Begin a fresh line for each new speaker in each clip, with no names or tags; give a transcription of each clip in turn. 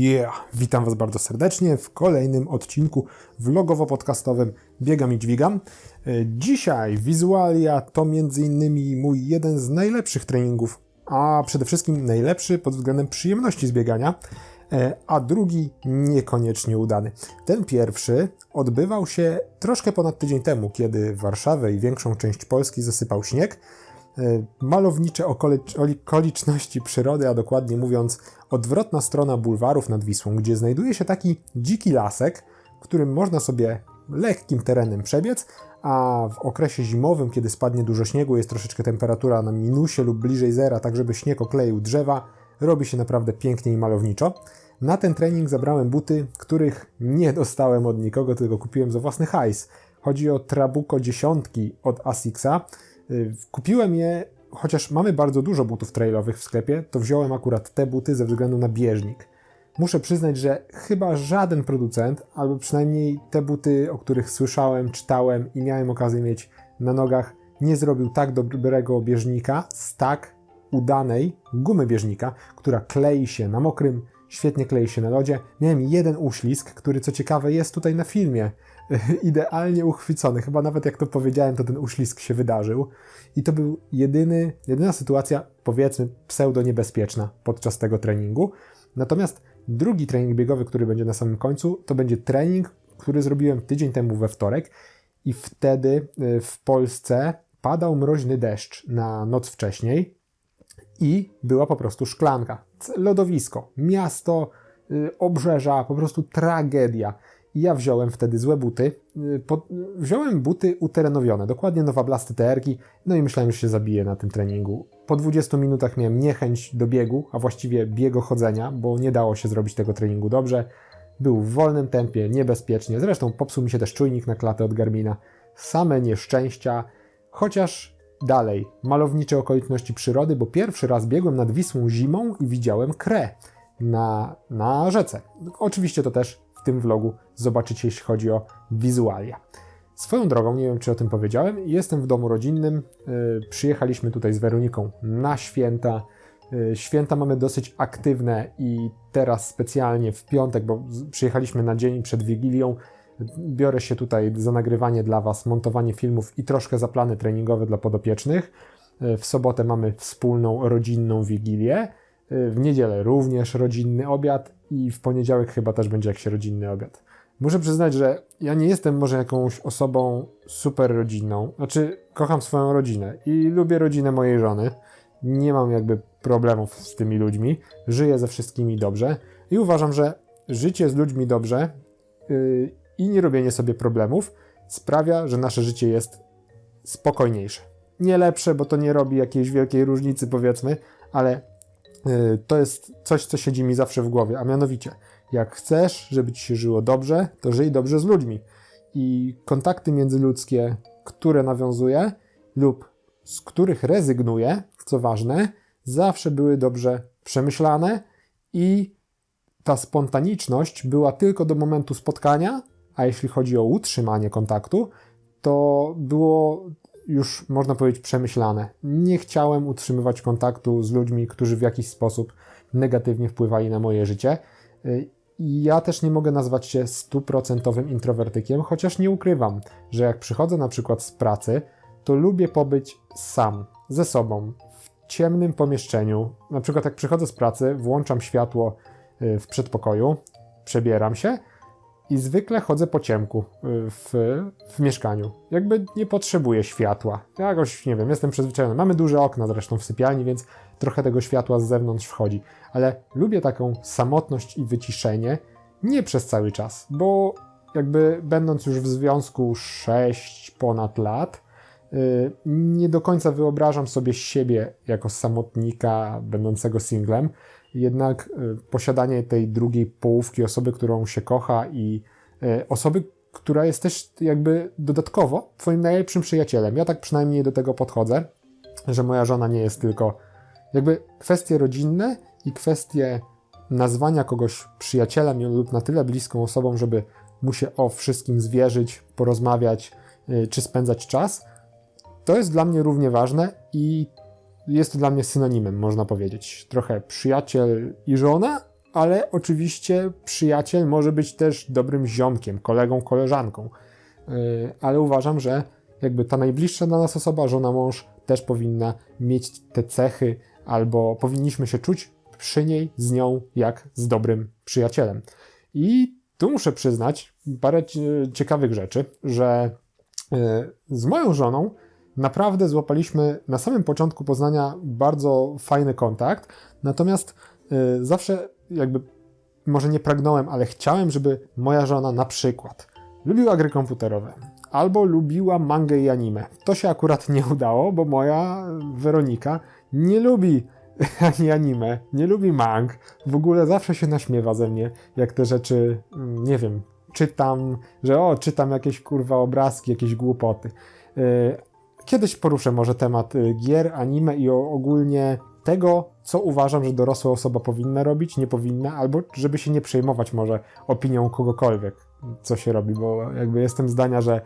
Yeah! Witam Was bardzo serdecznie w kolejnym odcinku vlogowo-podcastowym Biegam i Dźwigam. E, Dzisiaj wizualia to m.in. mój jeden z najlepszych treningów, a przede wszystkim najlepszy pod względem przyjemności z biegania, e, a drugi niekoniecznie udany. Ten pierwszy odbywał się troszkę ponad tydzień temu, kiedy Warszawę i większą część Polski zasypał śnieg. E, malownicze okoli- okoliczności przyrody, a dokładnie mówiąc odwrotna strona bulwarów nad Wisłą, gdzie znajduje się taki dziki lasek, którym można sobie lekkim terenem przebiec, a w okresie zimowym, kiedy spadnie dużo śniegu, jest troszeczkę temperatura na minusie lub bliżej zera, tak żeby śnieg okleił drzewa, robi się naprawdę pięknie i malowniczo. Na ten trening zabrałem buty, których nie dostałem od nikogo, tylko kupiłem za własny hajs. Chodzi o Trabuco dziesiątki od Asixa. Y, Kupiłem je, chociaż mamy bardzo dużo butów trailowych w sklepie, to wziąłem akurat te buty ze względu na bieżnik. Muszę przyznać, że chyba żaden producent, albo przynajmniej te buty, o których słyszałem, czytałem i miałem okazję mieć na nogach, nie zrobił tak dobrego bieżnika z tak udanej gumy bieżnika, która klei się na mokrym, świetnie klei się na lodzie. Miałem jeden uślizg, który co ciekawe jest tutaj na filmie idealnie uchwycony. Chyba nawet jak to powiedziałem, to ten uślizg się wydarzył. I to był jedyny, jedyna sytuacja, powiedzmy, pseudo niebezpieczna podczas tego treningu. Natomiast drugi trening biegowy, który będzie na samym końcu, to będzie trening, który zrobiłem tydzień temu we wtorek i wtedy y, w Polsce padał mroźny deszcz na noc wcześniej i była po prostu szklanka. Lodowisko, miasto, y, obrzeża, po prostu tragedia. Ja wziąłem wtedy złe buty. Y, Po, wziąłem buty uterenowione, dokładnie nowa blasty TR-ki, no i myślałem, że się zabiję na tym treningu. Po 20 minutach miałem niechęć do biegu, a właściwie biegochodzenia, bo nie dało się zrobić tego treningu dobrze. Był w wolnym tempie, niebezpiecznie. Zresztą popsuł mi się też czujnik na klatę od Garmina. Same nieszczęścia, chociaż dalej, malownicze okoliczności przyrody, bo pierwszy raz biegłem nad Wisłą zimą i widziałem krę na, na rzece. Oczywiście to też w tym vlogu zobaczycie, jeśli chodzi o wizualia. Swoją drogą, nie wiem czy o tym powiedziałem, jestem w domu rodzinnym. Yy, przyjechaliśmy tutaj z Weroniką na święta. Yy, Święta mamy dosyć aktywne i teraz specjalnie w piątek, bo przyjechaliśmy na dzień przed Wigilią, biorę się tutaj za nagrywanie dla Was, montowanie filmów i troszkę za plany treningowe dla podopiecznych. Yy, W sobotę mamy wspólną rodzinną Wigilię. W niedzielę również rodzinny obiad i w poniedziałek chyba też będzie jakiś rodzinny obiad. Muszę przyznać, że ja nie jestem może jakąś osobą super rodzinną. Znaczy, kocham swoją rodzinę i lubię rodzinę mojej żony. Nie mam jakby problemów z tymi ludźmi. Żyję ze wszystkimi dobrze i uważam, że życie z ludźmi dobrze yy, i nie robienie sobie problemów sprawia, że nasze życie jest spokojniejsze. Nie lepsze, bo to nie robi jakiejś wielkiej różnicy, powiedzmy, ale to jest coś, co siedzi mi zawsze w głowie, a mianowicie, jak chcesz, żeby ci się żyło dobrze, to żyj dobrze z ludźmi. I kontakty międzyludzkie, które nawiązuję lub z których rezygnuję, co ważne, zawsze były dobrze przemyślane i ta spontaniczność była tylko do momentu spotkania, a jeśli chodzi o utrzymanie kontaktu, to było już, można powiedzieć, przemyślane. Nie chciałem utrzymywać kontaktu z ludźmi, którzy w jakiś sposób negatywnie wpływali na moje życie. Y, Ja też nie mogę nazwać się stuprocentowym introwertykiem, chociaż nie ukrywam, że jak przychodzę na przykład z pracy, to lubię pobyć sam, ze sobą, w ciemnym pomieszczeniu. Na przykład jak przychodzę z pracy, włączam światło y, w przedpokoju, przebieram się i zwykle chodzę po ciemku y, w, w mieszkaniu. Jakby nie potrzebuję światła. Jakoś, nie wiem, jestem przyzwyczajony. Mamy duże okna zresztą w sypialni, więc trochę tego światła z zewnątrz wchodzi. Ale lubię taką samotność i wyciszenie nie przez cały czas, bo jakby będąc już w związku 6 ponad lat, y, nie do końca wyobrażam sobie siebie jako samotnika będącego singlem. Jednak y, posiadanie tej drugiej połówki, osoby, którą się kocha i y, osoby, która jest też jakby dodatkowo twoim najlepszym przyjacielem. Ja tak przynajmniej do tego podchodzę, że moja żona nie jest tylko jakby kwestie rodzinne i kwestie nazwania kogoś przyjacielem lub na tyle bliską osobą, żeby mu się o wszystkim zwierzyć, porozmawiać y, czy spędzać czas, to jest dla mnie równie ważne i jest to dla mnie synonimem, można powiedzieć. Trochę przyjaciel i żona, ale oczywiście przyjaciel może być też dobrym ziomkiem, kolegą, koleżanką. Yy, ale uważam, że jakby ta najbliższa dla nas osoba, żona, mąż, też powinna mieć te cechy, albo powinniśmy się czuć przy niej, z nią, jak z dobrym przyjacielem. I tu muszę przyznać parę ciekawych rzeczy, że yy, z moją żoną naprawdę złapaliśmy na samym początku poznania bardzo fajny kontakt, natomiast yy, zawsze jakby może nie pragnąłem, ale chciałem, żeby moja żona na przykład lubiła gry komputerowe albo lubiła mangę i anime. To się akurat nie udało, bo moja Weronika nie lubi ani anime, nie lubi mang. W ogóle zawsze się naśmiewa ze mnie, jak te rzeczy, mm, nie wiem, czytam, że o, czytam jakieś kurwa obrazki, jakieś głupoty. Kiedyś poruszę może temat y, gier, anime i ogólnie tego, co uważam, że dorosła osoba powinna robić, nie powinna, albo żeby się nie przejmować może opinią kogokolwiek, co się robi, bo jakby jestem zdania, że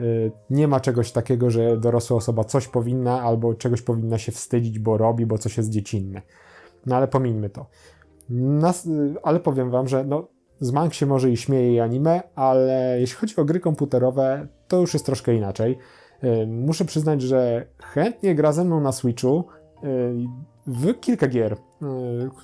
y, nie ma czegoś takiego, że dorosła osoba coś powinna, albo czegoś powinna się wstydzić, bo robi, bo coś jest dziecinne. No ale pomińmy to. Nas, y, ale powiem wam, że no, z mang się może i śmieje i anime, ale jeśli chodzi o gry komputerowe, to już jest troszkę inaczej. Muszę przyznać, że chętnie gra ze mną na Switchu w kilka gier.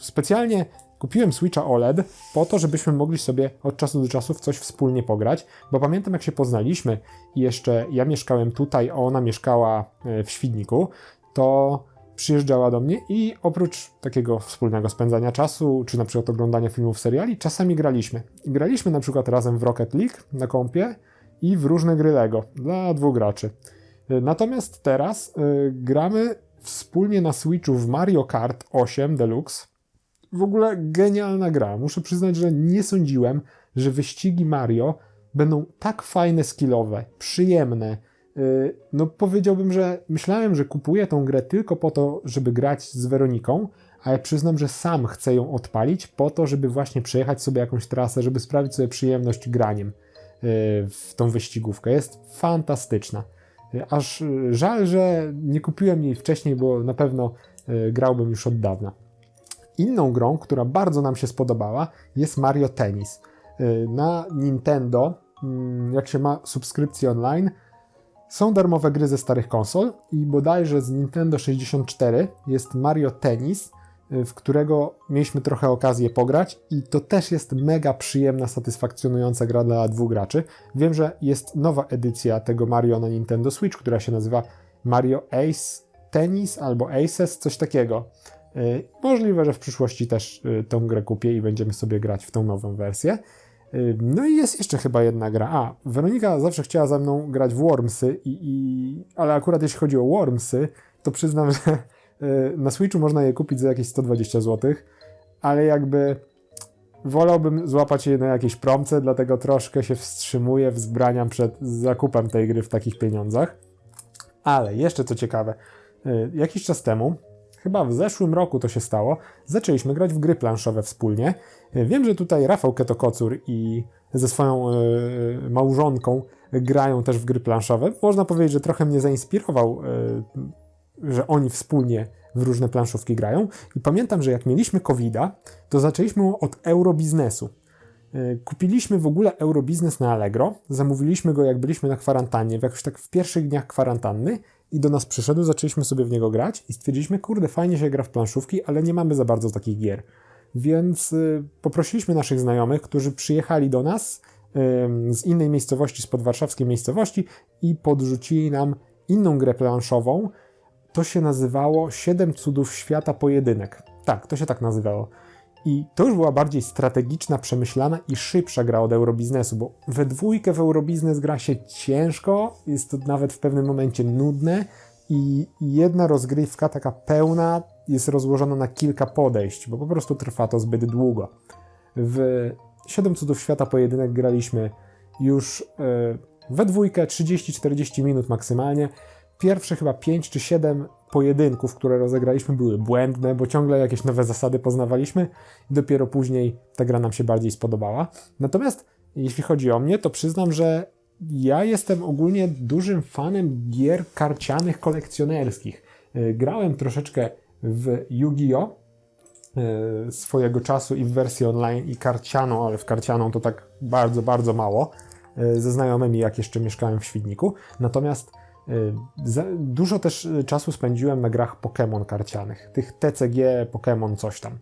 Specjalnie kupiłem Switcha OLED po to, żebyśmy mogli sobie od czasu do czasu w coś wspólnie pograć, bo pamiętam jak się poznaliśmy i jeszcze ja mieszkałem tutaj, a ona mieszkała w Świdniku, to przyjeżdżała do mnie i oprócz takiego wspólnego spędzania czasu, czy na przykład oglądania filmów, seriali, czasami graliśmy. graliśmy na przykład razem w Rocket League na kompie i w różne gry Lego dla dwóch graczy. Natomiast teraz y, gramy wspólnie na Switchu w Mario Kart 8 Deluxe. W ogóle genialna gra. Muszę przyznać, że nie sądziłem, że wyścigi Mario będą tak fajne, skillowe, przyjemne. Y, no powiedziałbym, że myślałem, że kupuję tą grę tylko po to, żeby grać z Weroniką, ale przyznam, że sam chcę ją odpalić po to, żeby właśnie przejechać sobie jakąś trasę, żeby sprawić sobie przyjemność graniem w tą wyścigówkę. Jest fantastyczna. Aż żal, że nie kupiłem jej wcześniej, bo na pewno y, grałbym już od dawna. Inną grą, która bardzo nam się spodobała, jest Mario Tennis. Y, na Nintendo, mm, jak się ma subskrypcję online, są darmowe gry ze starych konsol i bodajże z Nintendo 64 jest Mario Tennis, w którego mieliśmy trochę okazję pograć i to też jest mega przyjemna, satysfakcjonująca gra dla dwóch graczy. Wiem, że jest nowa edycja tego Mario na Nintendo Switch, która się nazywa Mario Ace Tennis albo Aces, coś takiego. Y, możliwe, że w przyszłości też y, tą grę kupię i będziemy sobie grać w tą nową wersję. Y, no i jest jeszcze chyba jedna gra. A, Weronika zawsze chciała ze mną grać w Wormsy, i, i... ale akurat jeśli chodzi o Wormsy, to przyznam, że Y, na Switchu można je kupić za jakieś 120 zł, ale jakby wolałbym złapać je na jakieś promce, dlatego troszkę się wstrzymuję, wzbraniam przed zakupem tej gry w takich pieniądzach. Ale jeszcze co ciekawe, y, jakiś czas temu, chyba w zeszłym roku to się stało, zaczęliśmy grać w gry planszowe wspólnie. Y, wiem, że tutaj Rafał Ketokocur i ze swoją małżonką grają też w gry planszowe. Można powiedzieć, że trochę mnie zainspirował że oni wspólnie w różne planszówki grają. I pamiętam, że jak mieliśmy covid to zaczęliśmy od eurobiznesu. E, kupiliśmy w ogóle eurobiznes na Allegro, zamówiliśmy go jak byliśmy na kwarantannie, w jakoś tak w pierwszych dniach kwarantanny i do nas przyszedł, zaczęliśmy sobie w niego grać i stwierdziliśmy, kurde, fajnie się gra w planszówki, ale nie mamy za bardzo takich gier. Więc y, poprosiliśmy naszych znajomych, którzy przyjechali do nas z innej miejscowości, z podwarszawskiej miejscowości i podrzucili nam inną grę planszową, to się nazywało Siedem Cudów Świata Pojedynek. Tak, to się tak nazywało. I to już była bardziej strategiczna, przemyślana i szybsza gra od Eurobiznesu, bo we dwójkę w Eurobiznes gra się ciężko, jest to nawet w pewnym momencie nudne i jedna rozgrywka taka pełna jest rozłożona na kilka podejść, bo po prostu trwa to zbyt długo. W Siedem Cudów Świata Pojedynek graliśmy już e, we dwójkę 30-40 minut maksymalnie pierwsze chyba 5 czy 7 pojedynków, które rozegraliśmy, były błędne, bo ciągle jakieś nowe zasady poznawaliśmy i dopiero później ta gra nam się bardziej spodobała. Natomiast jeśli chodzi o mnie, to przyznam, że ja jestem ogólnie dużym fanem gier karcianych kolekcjonerskich. Y, grałem troszeczkę w Yu-Gi-Oh! e, swojego czasu i w wersji online i karcianą, ale w karcianą to tak bardzo, bardzo mało, e, ze znajomymi jak jeszcze mieszkałem w Świdniku. Natomiast e, dużo też e, czasu spędziłem na grach Pokémon karcianych, tych TCG, Pokémon, coś tam.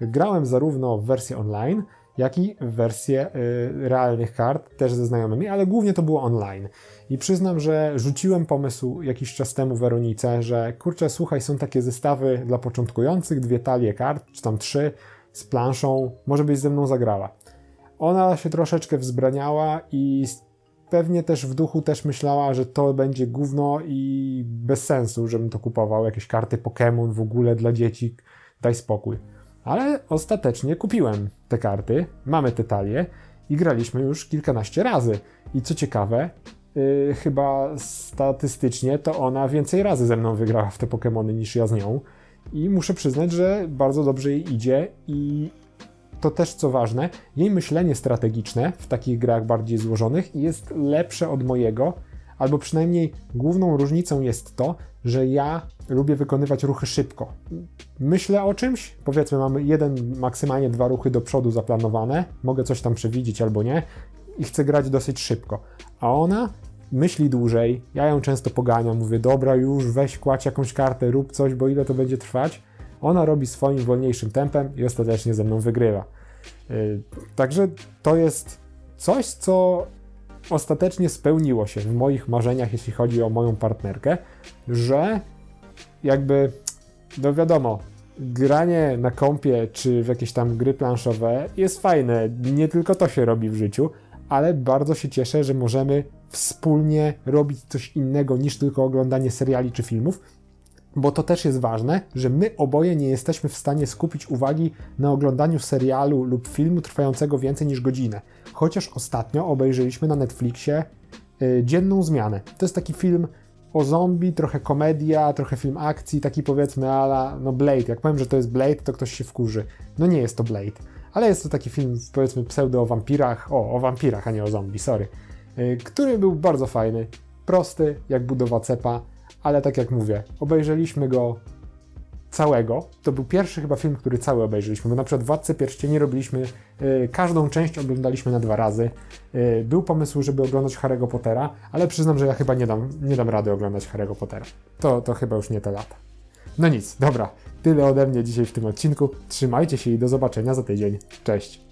Grałem zarówno w wersję online, jak i w wersję y, realnych kart, też ze znajomymi, ale głównie to było online. I przyznam, że rzuciłem pomysł jakiś czas temu Weronice, że kurczę, słuchaj, są takie zestawy dla początkujących, dwie talie kart, czy tam trzy, z planszą, może byś ze mną zagrała. Ona się troszeczkę wzbraniała i pewnie też w duchu też myślała, że to będzie gówno i bez sensu, żebym to kupował, jakieś karty Pokémon w ogóle dla dzieci, daj spokój. Ale ostatecznie kupiłem te karty, mamy te talie i graliśmy już kilkanaście razy. I co ciekawe, yy, chyba statystycznie to ona więcej razy ze mną wygrała w te Pokémony niż ja z nią. I muszę przyznać, że bardzo dobrze jej idzie i to też co ważne, jej myślenie strategiczne w takich grach bardziej złożonych jest lepsze od mojego, albo przynajmniej główną różnicą jest to, że ja lubię wykonywać ruchy szybko. Myślę o czymś, powiedzmy mamy jeden, maksymalnie dwa ruchy do przodu zaplanowane, mogę coś tam przewidzieć albo nie i chcę grać dosyć szybko. A ona myśli dłużej, ja ją często poganiam, mówię dobra już weź kładź jakąś kartę, rób coś, bo ile to będzie trwać. Ona robi swoim wolniejszym tempem i ostatecznie ze mną wygrywa. Yy, Także to jest coś, co ostatecznie spełniło się w moich marzeniach, jeśli chodzi o moją partnerkę, że jakby, no wiadomo, granie na kompie czy w jakieś tam gry planszowe jest fajne. Nie tylko to się robi w życiu, ale bardzo się cieszę, że możemy wspólnie robić coś innego niż tylko oglądanie seriali czy filmów, bo to też jest ważne, że my oboje nie jesteśmy w stanie skupić uwagi na oglądaniu serialu lub filmu trwającego więcej niż godzinę. Chociaż ostatnio obejrzeliśmy na Netflixie y, Dzienną Zmianę. To jest taki film o zombie, trochę komedia, trochę film akcji, taki powiedzmy ala, no Blade. Jak powiem, że to jest Blade, to ktoś się wkurzy. No nie jest to Blade, ale jest to taki film powiedzmy pseudo o wampirach, o, o wampirach, a nie o zombie, sorry. Y, który był bardzo fajny, prosty, jak budowa cepa, ale tak jak mówię, obejrzeliśmy go całego. To był pierwszy chyba film, który cały obejrzeliśmy, bo na przykład Władcę Pierścieni robiliśmy, y, każdą część oglądaliśmy na dwa razy. Y, był pomysł, żeby oglądać Harry'ego Pottera, ale przyznam, że ja chyba nie dam, nie dam rady oglądać Harry'ego Pottera. To, to chyba już nie te lata. No nic, dobra, tyle ode mnie dzisiaj w tym odcinku. Trzymajcie się i do zobaczenia za tydzień. Cześć!